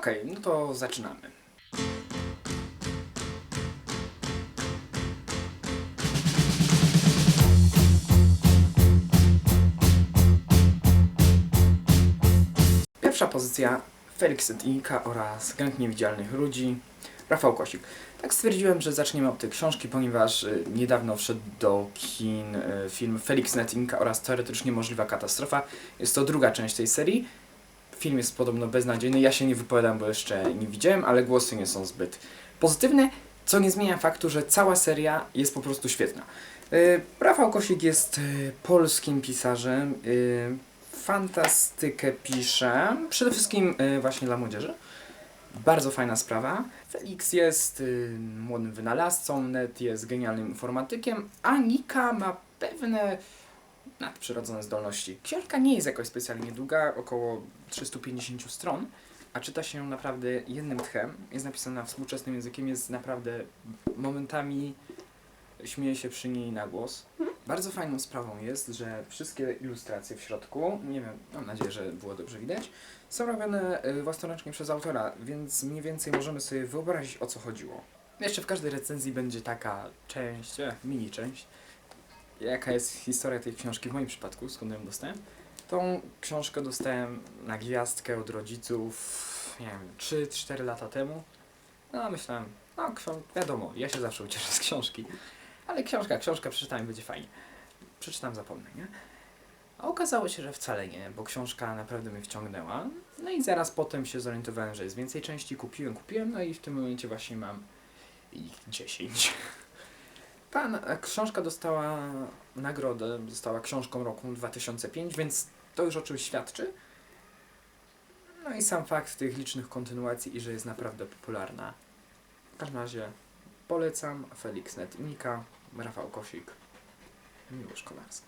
Okej, no to zaczynamy. Pierwsza pozycja Felix et Inka oraz Gang Niewidzialnych Ludzi, Rafał Kosik. Tak stwierdziłem, że zaczniemy od tej książki, ponieważ y, niedawno wszedł do kin y, film Felix et Inka oraz Teoretycznie Możliwa Katastrofa. Jest to druga część tej serii. Film jest podobno beznadziejny. Ja się nie wypowiadam, bo jeszcze nie widziałem, ale głosy nie są zbyt pozytywne, co nie zmienia faktu, że cała seria jest po prostu świetna. Y, Rafał Kosik jest y, polskim pisarzem. y, Fantastykę pisze. Przede wszystkim y, właśnie dla młodzieży. Bardzo fajna sprawa. Felix jest y, młodym wynalazcą, Ned jest genialnym informatykiem, a Nika ma pewne nadprzyrodzone zdolności. Książka nie jest jakoś specjalnie długa, około 350 stron, a czyta się naprawdę jednym tchem. Jest napisana współczesnym językiem, jest naprawdę momentami śmieje się przy niej na głos. Bardzo fajną sprawą jest, że wszystkie ilustracje w środku, nie wiem, mam nadzieję, że było dobrze widać, są robione y, własnoręcznie przez autora, więc mniej więcej możemy sobie wyobrazić o co chodziło. Jeszcze w każdej recenzji będzie taka część, mini część, jaka jest historia tej książki w moim przypadku, skąd ją dostałem. Tą książkę dostałem na gwiazdkę od rodziców, nie wiem, 3-4 lata temu. No a myślałem, no wiadomo, ja się zawsze ucieszę z książki, ale książka, książka przeczytałem, będzie fajnie. Przeczytam, zapomnę, nie? A okazało się, że wcale nie, bo książka naprawdę mnie wciągnęła. No i zaraz potem się zorientowałem, że jest więcej części, kupiłem, kupiłem, no i w tym momencie właśnie mam ich 10. E, książka dostała nagrodę, została książką roku 2005, więc to już o czymś świadczy. No i sam fakt tych licznych kontynuacji i że jest naprawdę popularna. W każdym razie polecam Felix Net Nika, Rafał Kosik, Miłosz Kolarski.